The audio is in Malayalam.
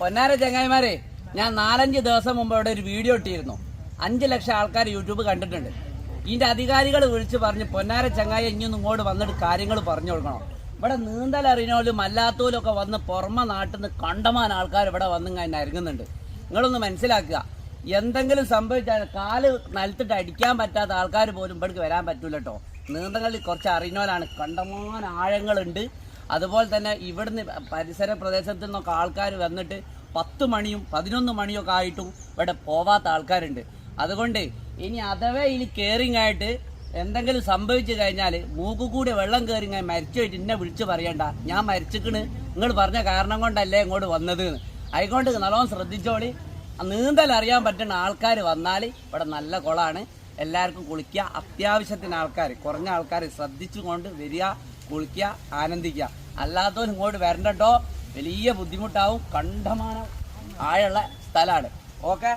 പൊന്നാര ചങ്ങായിമാരെ ഞാൻ നാലഞ്ച് ദിവസം മുമ്പ് ഇവിടെ ഒരു വീഡിയോ ഇട്ടിരുന്നു. അഞ്ച് ലക്ഷം ആൾക്കാർ യൂട്യൂബ് കണ്ടിട്ടുണ്ട്. ഇതിന്റെ അധികാരികൾ വിളിച്ച് പറഞ്ഞ് പൊന്നാര ചങ്ങായി ഇനിയൊന്നും ഇങ്ങോട്ട് വന്നിട്ട് കാര്യങ്ങൾ പറഞ്ഞു കൊടുക്കണം. ഇവിടെ നീന്തൽ അറിയണോലും അല്ലാത്തോലും ഒക്കെ വന്ന് പുറമെ നാട്ടിൽ നിന്ന് കണ്ടമാൻ ആൾക്കാർ ഇവിടെ വന്ന് ഇങ്ങനെ ഇറങ്ങുന്നുണ്ട് നിങ്ങളൊന്ന് മനസ്സിലാക്കുക. എന്തെങ്കിലും സംഭവിച്ചാൽ കാൽ നിലത്തിട്ട് അടിക്കാൻ പറ്റാത്ത ആൾക്കാർ പോലും ഇവിടേക്ക് വരാൻ പറ്റൂല കേട്ടോ നീന്തകളിൽ കുറച്ച് അറിയുന്നവരാണ്. കണ്ടമാൻ ആഴങ്ങളുണ്ട്. അതുപോലെ തന്നെ ഇവിടുന്ന് പരിസര പ്രദേശത്തു നിന്നൊക്കെ ആൾക്കാർ വന്നിട്ട് പത്ത് മണിയും പതിനൊന്ന് മണിയും ഒക്കെ ആയിട്ടും ഇവിടെ പോവാത്ത ആൾക്കാരുണ്ട്. അതുകൊണ്ട് ഇനി അഥവാ ഇനി കയറിങ് ആയിട്ട് എന്തെങ്കിലും സംഭവിച്ചു കഴിഞ്ഞാൽ മൂക്കുകൂടി വെള്ളം കയറി ഞാൻ മരിച്ചു പോയിട്ട് എന്നെ വിളിച്ചു പറയണ്ട. ഞാൻ മരിച്ചിക്കണ്. നിങ്ങൾ പറഞ്ഞ കാരണം കൊണ്ടല്ലേ ഇങ്ങോട്ട് വന്നത്. അതുകൊണ്ട് നല്ലോണം ശ്രദ്ധിച്ചോളി. നീന്തൽ അറിയാൻ പറ്റുന്ന ആൾക്കാർ വന്നാൽ ഇവിടെ നല്ല കുളമാണ് എല്ലാവർക്കും കുളിക്കുക. അത്യാവശ്യത്തിന് ആൾക്കാർ കുറഞ്ഞ ആൾക്കാർ ശ്രദ്ധിച്ചുകൊണ്ട് വരിക. കുളിക്കുക ആനന്ദിക്കുക. അല്ലാത്തവർ ഇങ്ങോട്ട് വരണ്ടോ വലിയ ബുദ്ധിമുട്ടാവും. കണ്ടമാനം ആഴമുള്ള സ്ഥലമാണ് ഓക്കെ?